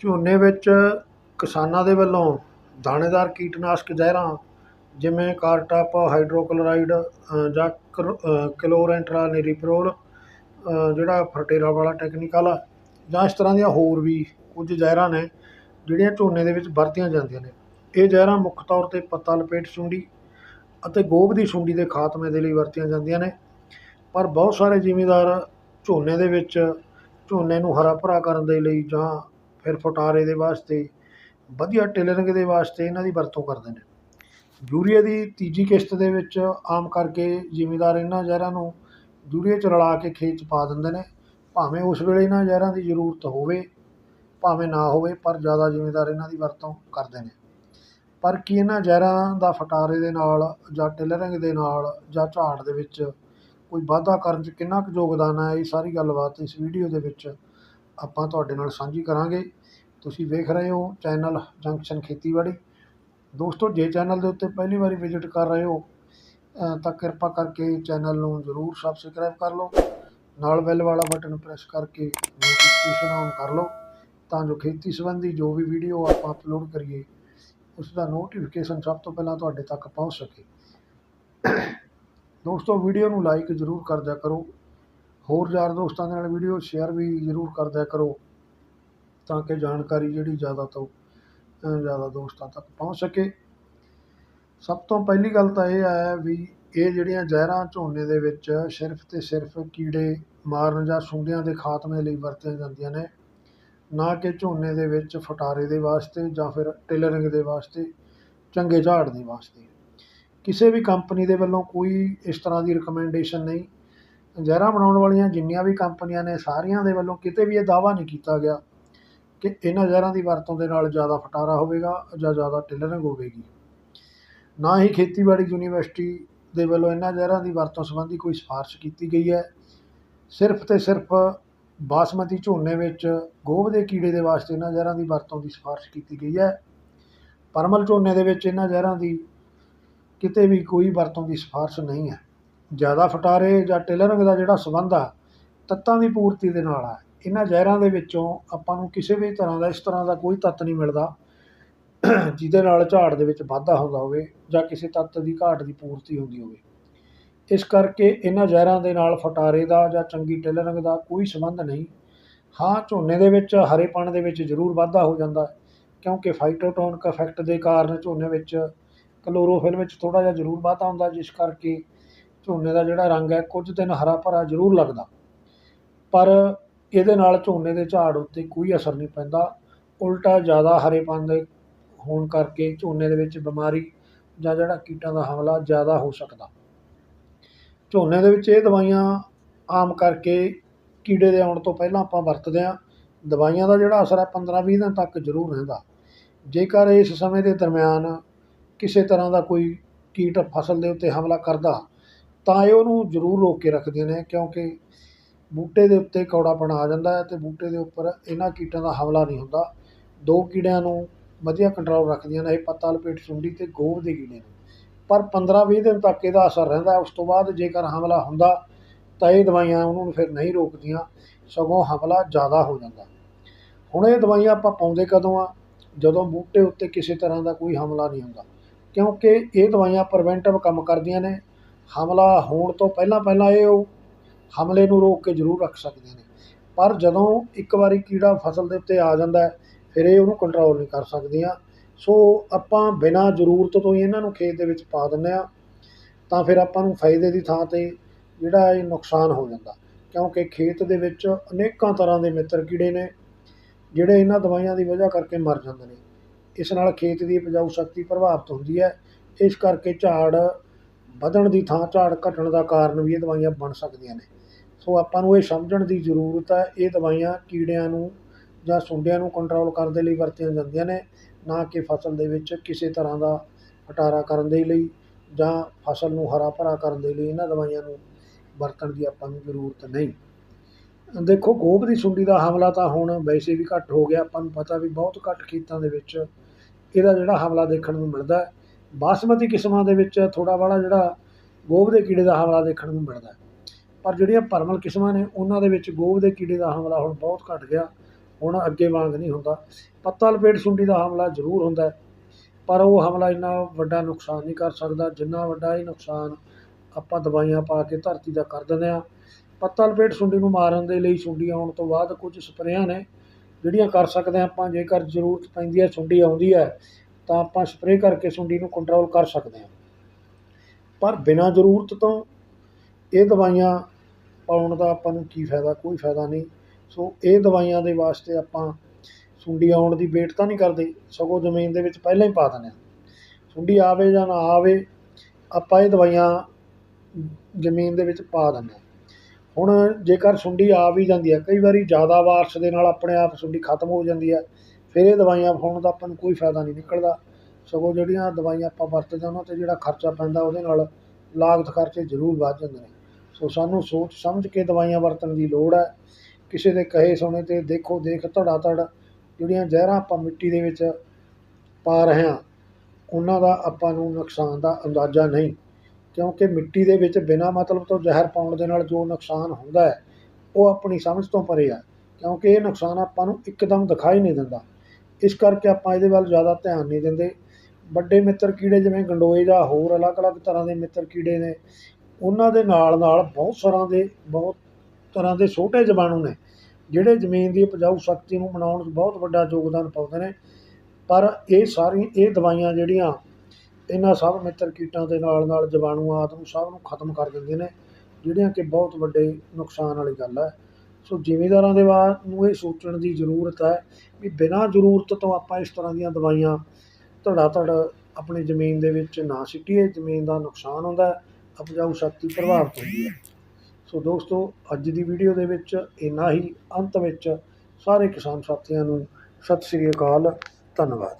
ਝੋਨੇ ਵਿੱਚ ਕਿਸਾਨਾਂ ਦੇ ਵੱਲੋਂ ਦਾਣੇਦਾਰ ਕੀਟਨਾਸ਼ਕ ਜ਼ਹਿਰਾਂ ਜਿਵੇਂ ਕਾਰਟਾਪ ਹਾਈਡਰੋਕਲੋਰਾਈਡ ਜਾਂ ਕਲੋ- ਅ, ਕਲੋਰੈਂਟਰਾਨੀਰੀਪਰੋਲ ਜਿਹੜਾ ਫਰਟੇਰਾ ਵਾਲਾ ਟੈਕਨੀਕਲ ਆ ਜਾਂ ਇਸ ਤਰ੍ਹਾਂ ਦੀਆਂ ਹੋਰ ਵੀ ਕੁਝ ਜ਼ਹਿਰਾਂ ਨੇ ਜਿਹੜੀਆਂ ਝੋਨੇ ਦੇ ਵਿੱਚ ਵਰਤੀਆਂ ਜਾਂਦੀਆਂ ਨੇ। ਇਹ ਜ਼ਹਿਰਾਂ ਮੁੱਖ ਤੌਰ 'ਤੇ ਪੱਤਾ ਲਪੇਟ ਸੁੰਡੀ ਅਤੇ ਗੋਭ ਦੀ ਸੁੰਡੀ ਦੇ ਖਾਤਮੇ ਦੇ ਲਈ ਵਰਤੀਆਂ ਜਾਂਦੀਆਂ ਨੇ। ਪਰ ਬਹੁਤ ਸਾਰੇ ਜ਼ਿਮੀਂਦਾਰ ਝੋਨੇ ਦੇ ਵਿੱਚ ਝੋਨੇ ਨੂੰ ਹਰਾ ਭਰਾ ਕਰਨ ਦੇ ਲਈ ਜਾਂ ਫਿਰ ਫੁਟਾਰੇ ਦੇ ਵਾਸਤੇ, ਵਧੀਆ ਟੇਲਰਿੰਗ ਦੇ ਵਾਸਤੇ ਇਹਨਾਂ ਦੀ ਵਰਤੋਂ ਕਰਦੇ ਨੇ। ਯੂਰੀਆ ਦੀ ਤੀਜੀ ਕਿਸ਼ਤ ਦੇ ਵਿੱਚ ਆਮ ਕਰਕੇ ਜ਼ਿਮੀਂਦਾਰ ਇਹਨਾਂ ਜ਼ਹਿਰਾਂ ਨੂੰ ਯੂਰੀਆ 'ਚ ਰਲਾ ਕੇ ਖੇਤ 'ਚ ਪਾ ਦਿੰਦੇ ਨੇ। ਭਾਵੇਂ ਉਸ ਵੇਲੇ ਇਹਨਾਂ ਜ਼ਹਿਰਾਂ ਦੀ ਜ਼ਰੂਰਤ ਹੋਵੇ, ਭਾਵੇਂ ਨਾ ਹੋਵੇ, ਪਰ ਜ਼ਿਆਦਾ ਜ਼ਿਮੀਂਦਾਰ ਇਹਨਾਂ ਦੀ ਵਰਤੋਂ ਕਰਦੇ ਨੇ। ਪਰ ਕੀ ਇਹਨਾਂ ਜ਼ਹਿਰਾਂ ਦਾ ਫਟਾਰੇ ਦੇ ਨਾਲ ਜਾਂ ਟੇਲਰਿੰਗ ਦੇ ਨਾਲ ਜਾਂ ਝਾੜ ਦੇ ਵਿੱਚ ਕੋਈ ਵਾਧਾ ਕਰਨ 'ਚ ਕਿੰਨਾ ਕੁ ਯੋਗਦਾਨ ਹੈ, ਇਹ ਸਾਰੀ ਗੱਲਬਾਤ ਇਸ ਵੀਡੀਓ ਦੇ ਵਿੱਚ ਆਪਾਂ ਤੁਹਾਡੇ ਨਾਲ ਸਾਂਝੀ ਕਰਾਂਗੇ। ਤੁਸੀਂ ਵੇਖ ਰਹੇ ਹੋ ਚੈਨਲ ਜੰਕਸ਼ਨ ਖੇਤੀਬਾੜੀ। ਦੋਸਤੋ, ਜੇ ਚੈਨਲ ਦੇ ਉੱਤੇ ਪਹਿਲੀ ਵਾਰੀ ਵਿਜ਼ਿਟ ਕਰ ਰਹੇ ਹੋ ਤਾਂ ਕਿਰਪਾ ਕਰਕੇ ਚੈਨਲ ਨੂੰ ਜ਼ਰੂਰ ਸਬਸਕ੍ਰਾਈਬ ਕਰ ਲਓ। ਨਾਲ ਬੈਲ ਵਾਲਾ ਬਟਨ ਪ੍ਰੈਸ ਕਰਕੇ ਨੋਟੀਫਿਕੇਸ਼ਨ ਔਨ ਕਰ ਲਓ, ਤਾਂ ਜੋ ਖੇਤੀ ਸੰਬੰਧੀ ਜੋ ਵੀ ਵੀਡੀਓ ਆਪਾਂ ਅਪਲੋਡ ਕਰੀਏ, ਉਸ ਦਾ ਨੋਟੀਫਿਕੇਸ਼ਨ ਸਭ ਤੋਂ ਪਹਿਲਾਂ ਤੁਹਾਡੇ ਤੱਕ ਪਹੁੰਚ ਸਕੇ। ਦੋਸਤੋ ਵੀਡੀਓ ਨੂੰ ਲਾਈਕ ਜ਼ਰੂਰ ਕਰ ਦਿਆ ਕਰੋ। ਹੋਰ ਯਾਰ ਦੋਸਤਾਂ ਦੇ ਨਾਲ ਵੀਡੀਓ ਸ਼ੇਅਰ ਵੀ ਜ਼ਰੂਰ ਕਰ ਦਿਆ ਕਰੋ ਤਾਂ ਕਿ ਜਾਣਕਾਰੀ ਜਿਹੜੀ ਜ਼ਿਆਦਾ ਤੋਂ ਜ਼ਿਆਦਾ ਦੋਸਤਾਂ ਤੱਕ ਪਹੁੰਚ ਸਕੇ। ਸਭ ਤੋਂ ਪਹਿਲੀ ਗੱਲ ਤਾਂ ਇਹ ਹੈ ਵੀ ਇਹ ਜਿਹੜੀਆਂ ਜ਼ਹਿਰਾਂ ਝੋਨੇ ਦੇ ਵਿੱਚ ਸਿਰਫ ਤੇ ਸਿਰਫ ਕੀੜੇ ਮਾਰਨ ਜਾਂ ਸੁੰਡੀਆਂ ਦੇ ਖਾਤਮੇ ਲਈ ਵਰਤੀਆਂ ਜਾਂਦੀਆਂ ਨੇ, ਨਾ ਕਿ ਝੋਨੇ ਦੇ ਵਿੱਚ ਫਟਾਰੇ ਦੇ ਵਾਸਤੇ ਜਾਂ ਫਿਰ ਟੇਲਰਿੰਗ ਦੇ ਵਾਸਤੇ, ਚੰਗੇ ਝਾੜ ਦੇ ਵਾਸਤੇ। ਕਿਸੇ ਵੀ ਕੰਪਨੀ ਦੇ ਵੱਲੋਂ ਕੋਈ ਇਸ ਤਰ੍ਹਾਂ ਦੀ ਰਿਕਮੈਂਡੇਸ਼ਨ ਨਹੀਂ। ਜ਼ਹਿਰਾਂ ਬਣਾਉਣ ਵਾਲੀਆਂ ਜਿੰਨੀਆਂ ਵੀ ਕੰਪਨੀਆਂ ਨੇ, ਸਾਰੀਆਂ ਦੇ ਵੱਲੋਂ ਕਿਤੇ ਵੀ ਇਹ ਦਾਅਵਾ ਨਹੀਂ ਕੀਤਾ ਗਿਆ ਕਿ ਇਹਨਾਂ ਜ਼ਹਿਰਾਂ ਦੀ ਵਰਤੋਂ ਦੇ ਨਾਲ ਜ਼ਿਆਦਾ ਫਟਾਰਾ ਹੋਵੇਗਾ ਜਾਂ ਜ਼ਿਆਦਾ ਟੇਲਰਿੰਗ ਹੋਵੇਗੀ। ਨਾ ਹੀ ਖੇਤੀਬਾੜੀ ਯੂਨੀਵਰਸਿਟੀ ਦੇ ਵੱਲੋਂ ਇਹਨਾਂ ਜ਼ਹਿਰਾਂ ਦੀ ਵਰਤੋਂ ਸੰਬੰਧੀ ਕੋਈ ਸਿਫਾਰਿਸ਼ ਕੀਤੀ ਗਈ ਹੈ। ਸਿਰਫ ਤੇ ਸਿਰਫ ਬਾਸਮਤੀ ਝੋਨੇ ਵਿੱਚ ਗੋਭ ਦੇ ਕੀੜੇ ਦੇ ਵਾਸਤੇ ਇਹਨਾਂ ਜ਼ਹਿਰਾਂ ਦੀ ਵਰਤੋਂ ਦੀ ਸਿਫਾਰਿਸ਼ ਕੀਤੀ ਗਈ ਹੈ। ਪਰਮਲ ਝੋਨੇ ਦੇ ਵਿੱਚ ਇਹਨਾਂ ਜ਼ਹਿਰਾਂ ਦੀ ਕਿਤੇ ਵੀ ਕੋਈ ਵਰਤੋਂ ਦੀ ਸਿਫਾਰਿਸ਼ ਨਹੀਂ ਹੈ। ਜ਼ਿਆਦਾ ਫਟਾਰੇ ਜਾਂ ਟੇਲਰਿੰਗ ਦਾ ਜਿਹੜਾ ਸੰਬੰਧ ਆ, ਤੱਤਾਂ ਦੀ ਪੂਰਤੀ ਦੇ ਨਾਲ ਆ। ਇਹਨਾਂ ਜ਼ਹਿਰਾਂ ਦੇ ਵਿੱਚੋਂ ਆਪਾਂ ਨੂੰ ਕਿਸੇ ਵੀ ਤਰ੍ਹਾਂ ਦਾ, ਇਸ ਤਰ੍ਹਾਂ ਦਾ ਕੋਈ ਤੱਤ ਨਹੀਂ ਮਿਲਦਾ। ਜਿਹਦੇ ਨਾਲ ਝਾੜ ਦੇ ਵਿੱਚ ਵਾਧਾ ਹੁੰਦਾ ਹੋਵੇ ਜਾਂ ਕਿਸੇ ਤੱਤ ਦੀ ਘਾਟ ਦੀ ਪੂਰਤੀ ਹੁੰਦੀ ਹੋਵੇ। ਇਸ ਕਰਕੇ ਇਹਨਾਂ ਜ਼ਹਿਰਾਂ ਦੇ ਨਾਲ ਫਟਾਰੇ ਦਾ ਜਾਂ ਚੰਗੀ ਟੇਲਰਿੰਗ ਦਾ ਕੋਈ ਸੰਬੰਧ ਨਹੀਂ। ਹਾਂ, ਝੋਨੇ ਦੇ ਵਿੱਚ, ਹਰੇਪਣ ਦੇ ਵਿੱਚ ਜ਼ਰੂਰ ਵਾਧਾ ਹੋ ਜਾਂਦਾ ਕਿਉਂਕਿ ਫਾਈਟੋਟੋਨਿਕ ਇਫੈਕਟ ਦੇ ਕਾਰਨ ਝੋਨੇ ਵਿੱਚ ਕਲੋਰੋਫਿਲ ਵਿੱਚ ਥੋੜ੍ਹਾ ਜਿਹਾ ਜ਼ਰੂਰ ਵਾਧਾ ਹੁੰਦਾ, ਜਿਸ ਕਰਕੇ ਝੋਨੇ ਦਾ ਜਿਹੜਾ ਰੰਗ ਹੈ, ਕੁਝ ਦਿਨ ਹਰਾ ਭਰਾ ਜ਼ਰੂਰ ਲੱਗਦਾ। ਪਰ ਇਹਦੇ ਨਾਲ ਝੋਨੇ ਦੇ ਝਾੜ ਉੱਤੇ ਕੋਈ ਅਸਰ ਨਹੀਂ ਪੈਂਦਾ। ਉਲਟਾ ਜ਼ਿਆਦਾ ਹਰੇਪਣ ਦੇ ਹੋਣ ਕਰਕੇ ਝੋਨੇ ਦੇ ਵਿੱਚ ਬਿਮਾਰੀ ਜਾਂ ਜਿਹੜਾ ਕੀਟਾਂ ਦਾ ਹਮਲਾ ਜ਼ਿਆਦਾ ਹੋ ਸਕਦਾ। ਝੋਨੇ ਦੇ ਵਿੱਚ ਇਹ ਦਵਾਈਆਂ ਆਮ ਕਰਕੇ ਕੀੜੇ ਦੇ ਆਉਣ ਤੋਂ ਪਹਿਲਾਂ ਆਪਾਂ ਵਰਤਦੇ ਹਾਂ। ਦਵਾਈਆਂ ਦਾ ਜਿਹੜਾ ਅਸਰ ਹੈ 15-20 ਦਿਨ ਤੱਕ ਜ਼ਰੂਰ ਰਹਿੰਦਾ। ਜੇਕਰ ਇਸ ਸਮੇਂ ਦੇ ਦਰਮਿਆਨ ਕਿਸੇ ਤਰ੍ਹਾਂ ਦਾ ਕੋਈ ਕੀਟ ਫਸਲ ਦੇ ਉੱਤੇ ਹਮਲਾ ਕਰਦਾ ਤਾਂ ਇਹ ਉਹਨੂੰ ਜ਼ਰੂਰ ਰੋਕ ਕੇ ਰੱਖਦੀਆਂ ਨੇ, ਕਿਉਂਕਿ ਬੂਟੇ ਦੇ ਉੱਤੇ ਕੌੜਾਪਣ ਆ ਜਾਂਦਾ ਹੈ ਅਤੇ ਬੂਟੇ ਦੇ ਉੱਪਰ ਇਹਨਾਂ ਕੀਟਾਂ ਦਾ ਹਮਲਾ ਨਹੀਂ ਹੁੰਦਾ। ਦੋ ਕੀੜਿਆਂ ਨੂੰ ਵਧੀਆ ਕੰਟਰੋਲ ਰੱਖਦੀਆਂ ਨੇ, ਇਹ ਪੱਤਾ ਲਪੇਟ ਸੁੰਡੀ ਅਤੇ ਗੋਭ ਦੇ ਕੀੜੇ ਨੂੰ। ਪਰ 15-20 ਦਿਨ ਤੱਕ ਇਹਦਾ ਅਸਰ ਰਹਿੰਦਾ ਉਸ ਤੋਂ ਬਾਅਦ ਜੇਕਰ ਹਮਲਾ ਹੁੰਦਾ, ਤਾਂ ਇਹ ਦਵਾਈਆਂ ਉਹਨਾਂ ਨੂੰ ਫਿਰ ਨਹੀਂ ਰੋਕਦੀਆਂ, ਸਗੋਂ ਹਮਲਾ ਜ਼ਿਆਦਾ ਹੋ ਜਾਂਦਾ ਹੁਣ ਇਹ ਦਵਾਈਆਂ ਆਪਾਂ ਪਾਉਂਦੇ ਕਦੋਂ ਆ? ਜਦੋਂ ਬੂਟੇ ਉੱਤੇ ਕਿਸੇ ਤਰ੍ਹਾਂ ਦਾ ਕੋਈ ਹਮਲਾ ਨਹੀਂ ਹੁੰਦਾ, ਕਿਉਂਕਿ ਇਹ ਦਵਾਈਆਂ ਪ੍ਰੀਵੈਂਟਿਵ ਕੰਮ ਕਰਦੀਆਂ ਨੇ ਹਮਲਾ ਹੋਣ ਤੋਂ ਪਹਿਲਾਂ ਪਹਿਲਾਂ ਇਹ ਉਹ ਹਮਲੇ ਨੂੰ ਰੋਕ ਕੇ ਜ਼ਰੂਰ ਰੱਖ ਸਕਦੇ ਨੇ। ਪਰ ਜਦੋਂ ਇੱਕ ਵਾਰੀ ਕੀੜਾ ਫਸਲ ਦੇ ਉੱਤੇ ਆ ਜਾਂਦਾ ਫਿਰ ਇਹ ਉਹਨੂੰ ਕੰਟਰੋਲ ਨਹੀਂ ਕਰ ਸਕਦੀਆਂ। ਸੋ ਆਪਾਂ ਬਿਨਾਂ ਜ਼ਰੂਰਤ ਤੋਂ ਹੀ ਇਹਨਾਂ ਨੂੰ ਖੇਤ ਦੇ ਵਿੱਚ ਪਾ ਦਿੰਦੇ ਆ ਤਾਂ ਫਿਰ ਆਪਾਂ ਨੂੰ ਫਾਇਦੇ ਦੀ ਥਾਂ 'ਤੇ ਜਿਹੜਾ ਇਹ ਨੁਕਸਾਨ ਹੋ ਜਾਂਦਾ। ਕਿਉਂਕਿ ਖੇਤ ਦੇ ਵਿੱਚ ਅਨੇਕਾਂ ਤਰ੍ਹਾਂ ਦੇ ਮਿੱਤਰ ਕੀੜੇ ਨੇ, ਜਿਹੜੇ ਇਹਨਾਂ ਦਵਾਈਆਂ ਦੀ ਵਜ੍ਹਾ ਕਰਕੇ ਮਰ ਜਾਂਦੇ ਨੇ। ਇਸ ਨਾਲ ਖੇਤ ਦੀ ਉਪਜਾਊ ਸ਼ਕਤੀ ਪ੍ਰਭਾਵਿਤ ਹੁੰਦੀ ਹੈ। ਇਸ ਕਰਕੇ ਝਾੜ ਵਧਣ ਦੀ ਥਾਂ ਝਾੜ ਘਟਣ ਦਾ ਕਾਰਨ ਵੀ ਇਹ ਦਵਾਈਆਂ ਬਣ ਸਕਦੀਆਂ ਨੇ। ਸੋ ਆਪਾਂ ਨੂੰ ਇਹ ਸਮਝਣ ਦੀ ਜ਼ਰੂਰਤ ਹੈ ਇਹ ਦਵਾਈਆਂ ਕੀੜਿਆਂ ਨੂੰ ਜਾਂ ਸੁੰਡਿਆਂ ਨੂੰ ਕੰਟਰੋਲ ਕਰਨ ਦੇ ਲਈ ਵਰਤੀਆਂ ਜਾਂਦੀਆਂ ਨੇ, ਨਾ ਕਿ ਫਸਲ ਦੇ ਵਿੱਚ ਕਿਸੇ ਤਰ੍ਹਾਂ ਦਾ ਹਟਾਰਾ ਕਰਨ ਦੇ ਲਈ ਜਾਂ ਫਸਲ ਨੂੰ ਹਰਾ ਭਰਾ ਕਰਨ ਦੇ ਲਈ ਇਹਨਾਂ ਦਵਾਈਆਂ ਨੂੰ ਵਰਤਣ ਦੀ ਆਪਾਂ ਨੂੰ ਜ਼ਰੂਰਤ ਨਹੀਂ। ਦੇਖੋ, ਗੋਭ ਦੀ ਸੁੰਡੀ ਦਾ ਹਮਲਾ ਤਾਂ ਹੁਣ ਵੈਸੇ ਵੀ ਘੱਟ ਹੋ ਗਿਆ, ਆਪਾਂ ਨੂੰ ਪਤਾ ਵੀ ਬਹੁਤ ਘੱਟ ਖੇਤਾਂ ਦੇ ਵਿੱਚ ਇਹਦਾ ਜਿਹੜਾ ਹਮਲਾ ਦੇਖਣ ਨੂੰ ਮਿਲਦਾ ਹੈ। ਬਾਸਮਤੀ ਕਿਸਮਾਂ ਦੇ ਵਿੱਚ ਥੋੜ੍ਹਾ ਬਾਹਲਾ ਜਿਹੜਾ ਗੋਭ ਦੇ ਕੀੜੇ ਦਾ ਹਮਲਾ ਦੇਖਣ ਨੂੰ ਮਿਲਦਾ ਪਰ ਜਿਹੜੀਆਂ ਪਰਮਲ ਕਿਸਮਾਂ ਨੇ, ਉਹਨਾਂ ਦੇ ਵਿੱਚ ਗੋਭ ਦੇ ਕੀੜੇ ਦਾ ਹਮਲਾ ਹੁਣ ਬਹੁਤ ਘੱਟ ਗਿਆ। ਹੁਣ ਅੱਗੇ ਵਾਂਗ ਨਹੀਂ ਹੁੰਦਾ। ਪੱਤਾ ਲਪੇਟ ਸੁੰਡੀ ਦਾ ਹਮਲਾ ਜ਼ਰੂਰ ਹੁੰਦਾ ਪਰ ਉਹ ਹਮਲਾ ਇੰਨਾ ਵੱਡਾ ਨੁਕਸਾਨ ਨਹੀਂ ਕਰ ਸਕਦਾ। ਜਿੰਨਾ ਵੱਡਾ ਇਹ ਨੁਕਸਾਨ ਆਪਾਂ ਦਵਾਈਆਂ ਪਾ ਕੇ ਧਰਤੀ ਦਾ ਕਰ ਦਿੰਦੇ ਹਾਂ। ਪੱਤਾ ਲਪੇਟ ਸੁੰਡੀ ਨੂੰ ਮਾਰਨ ਦੇ ਲਈ ਸੁੰਡੀ ਆਉਣ ਤੋਂ ਬਾਅਦ ਕੁਝ ਸਪਰੇਆਂ ਨੇ ਜਿਹੜੀਆਂ ਕਰ ਸਕਦੇ ਹਾਂ ਆਪਾਂ। ਜੇਕਰ ਜ਼ਰੂਰਤ ਪੈਂਦੀ ਹੈ, ਸੁੰਡੀ ਆਉਂਦੀ ਹੈ ਤਾਂ ਆਪਾਂ ਸਪਰੇਅ ਕਰਕੇ ਸੁੰਡੀ ਨੂੰ ਕੰਟਰੋਲ ਕਰ ਸਕਦੇ ਹਾਂ। ਪਰ ਬਿਨਾਂ ਜ਼ਰੂਰਤ ਤੋਂ ਇਹ ਦਵਾਈਆਂ ਪਾਉਣ ਦਾ ਆਪਾਂ ਨੂੰ ਕੀ ਫਾਇਦਾ, ਕੋਈ ਫਾਇਦਾ ਨਹੀਂ। ਸੋ ਇਹ ਦਵਾਈਆਂ ਦੇ ਵਾਸਤੇ ਆਪਾਂ ਸੁੰਡੀ ਆਉਣ ਦੀ ਵੇਟ ਤਾਂ ਨਹੀਂ ਕਰਦੇ, ਸਗੋਂ ਜ਼ਮੀਨ ਦੇ ਵਿੱਚ ਪਹਿਲਾਂ ਹੀ ਪਾ ਦਿੰਦੇ ਹਾਂ। ਸੁੰਡੀ ਆਵੇ ਜਾਂ ਨਾ ਆਵੇ, ਆਪਾਂ ਇਹ ਦਵਾਈਆਂ ਜ਼ਮੀਨ ਦੇ ਵਿੱਚ ਪਾ ਦਿੰਦੇ ਹਾਂ। ਹੁਣ ਜੇਕਰ ਸੁੰਡੀ ਆ ਵੀ ਜਾਂਦੀ ਹੈ, ਕਈ ਵਾਰੀ ਜ਼ਿਆਦਾ ਬਾਰਿਸ਼ ਦੇ ਨਾਲ ਆਪਣੇ ਆਪ ਸੁੰਡੀ ਖਤਮ ਹੋ ਜਾਂਦੀ ਹੈ ਫਿਰ ਇਹ ਦਵਾਈਆਂ ਪਾਉਣ ਦਾ ਆਪਾਂ ਨੂੰ ਕੋਈ ਫਾਇਦਾ ਨਹੀਂ ਨਿਕਲਦਾ। ਸਗੋਂ ਜਿਹੜੀਆਂ ਦਵਾਈਆਂ ਆਪਾਂ ਵਰਤਦੇ ਹਾਂ, ਉਹਨਾਂ 'ਤੇ ਜਿਹੜਾ ਖਰਚਾ ਪੈਂਦਾ, ਉਹਦੇ ਨਾਲ ਲਾਗਤ ਖਰਚੇ ਜ਼ਰੂਰ ਵੱਧ ਜਾਂਦੇ ਨੇ। ਸੋ ਸਾਨੂੰ ਸੋਚ ਸਮਝ ਕੇ ਦਵਾਈਆਂ ਵਰਤਣ ਦੀ ਲੋੜ ਹੈ। ਕਿਸੇ ਦੇ ਕਹੇ ਸੁਣੇ 'ਤੇ ਦੇਖੋ, ਦੇਖ ਧੜਾ ਧੜ ਜਿਹੜੀਆਂ ਜ਼ਹਿਰਾਂ ਆਪਾਂ ਮਿੱਟੀ ਦੇ ਵਿੱਚ ਪਾ ਰਹੇ ਹਾਂ, ਉਹਨਾਂ ਦਾ ਆਪਾਂ ਨੂੰ ਨੁਕਸਾਨ ਦਾ ਅੰਦਾਜ਼ਾ ਨਹੀਂ। ਕਿਉਂਕਿ ਮਿੱਟੀ ਦੇ ਵਿੱਚ ਬਿਨਾਂ ਮਤਲਬ ਤੋਂ ਜ਼ਹਿਰ ਪਾਉਣ ਦੇ ਨਾਲ ਜੋ ਨੁਕਸਾਨ ਹੁੰਦਾ ਹੈ, ਉਹ ਆਪਣੀ ਸਮਝ ਤੋਂ ਪਰੇ ਆ। ਕਿਉਂਕਿ ਇਹ ਨੁਕਸਾਨ ਆਪਾਂ ਨੂੰ ਇੱਕਦਮ ਦਿਖਾਈ ਨਹੀਂ ਦਿੰਦਾ। ਇਸ ਕਰਕੇ ਆਪਾਂ ਇਹਦੇ ਵੱਲ ਜ਼ਿਆਦਾ ਧਿਆਨ ਨਹੀਂ ਦਿੰਦੇ। ਵੱਡੇ ਮਿੱਤਰ ਕੀੜੇ ਜਿਵੇਂ ਗੰਡੋਏ ਜਾਂ ਹੋਰ ਅਲੱਗ-ਅਲੱਗ ਤਰ੍ਹਾਂ ਦੇ ਮਿੱਤਰ ਕੀੜੇ ਨੇ, ਉਹਨਾਂ ਦੇ ਨਾਲ ਨਾਲ ਬਹੁਤ ਤਰ੍ਹਾਂ ਦੇ, ਬਹੁਤ ਤਰ੍ਹਾਂ ਦੇ ਛੋਟੇ ਜੀਵਾਣੂ ਨੇ, ਜਿਹੜੇ ਜ਼ਮੀਨ ਦੀ ਉਪਜਾਊ ਸ਼ਕਤੀ ਨੂੰ ਬਣਾਉਣ 'ਚ ਬਹੁਤ ਵੱਡਾ ਯੋਗਦਾਨ ਪਾਉਂਦੇ ਨੇ। ਪਰ ਇਹ ਸਾਰੀ ਇਹ ਦਵਾਈਆਂ ਜਿਹੜੀਆਂ, ਇਹਨਾਂ ਸਭ ਮਿੱਤਰ ਕੀਟਾਂ ਦੇ ਨਾਲ ਨਾਲ ਜੀਵਾਣੂ ਆਦਿ ਨੂੰ ਸਭ ਨੂੰ ਖਤਮ ਕਰ ਦਿੰਦੇ ਨੇ, ਜਿਹੜੀਆਂ ਕਿ ਬਹੁਤ ਵੱਡੇ ਨੁਕਸਾਨ ਵਾਲੀ ਗੱਲ ਹੈ। ਸੋ ਜ਼ਿਮੀਂਦਾਰਾਂ ਦੇ ਵਾ ਨੂੰ ਇਹ ਸੋਚਣ ਦੀ ਜ਼ਰੂਰਤ ਹੈ ਵੀ ਬਿਨਾਂ ਜ਼ਰੂਰਤ ਤੋਂ ਆਪਾਂ ਇਸ ਤਰ੍ਹਾਂ ਦੀਆਂ ਦਵਾਈਆਂ ਧੜਾ ਧੜ ਆਪਣੀ ਜ਼ਮੀਨ ਦੇ ਵਿੱਚ ਨਾ ਸਿੱਟੀਏ, ਜ਼ਮੀਨ ਦਾ ਨੁਕਸਾਨ ਹੁੰਦਾ ਹੈ, ਉਪਜਾਊ ਸ਼ਕਤੀ ਪ੍ਰਭਾਵਿਤ ਹੁੰਦੀ ਹੈ। ਸੋ ਦੋਸਤੋ, ਅੱਜ ਦੀ ਵੀਡੀਓ ਦੇ ਵਿੱਚ ਇੰਨਾ ਹੀ। ਅੰਤ ਵਿੱਚ ਸਾਰੇ ਕਿਸਾਨ ਸਾਥੀਆਂ ਨੂੰ ਸਤਿ ਸ੍ਰੀ ਅਕਾਲ, ਧੰਨਵਾਦ।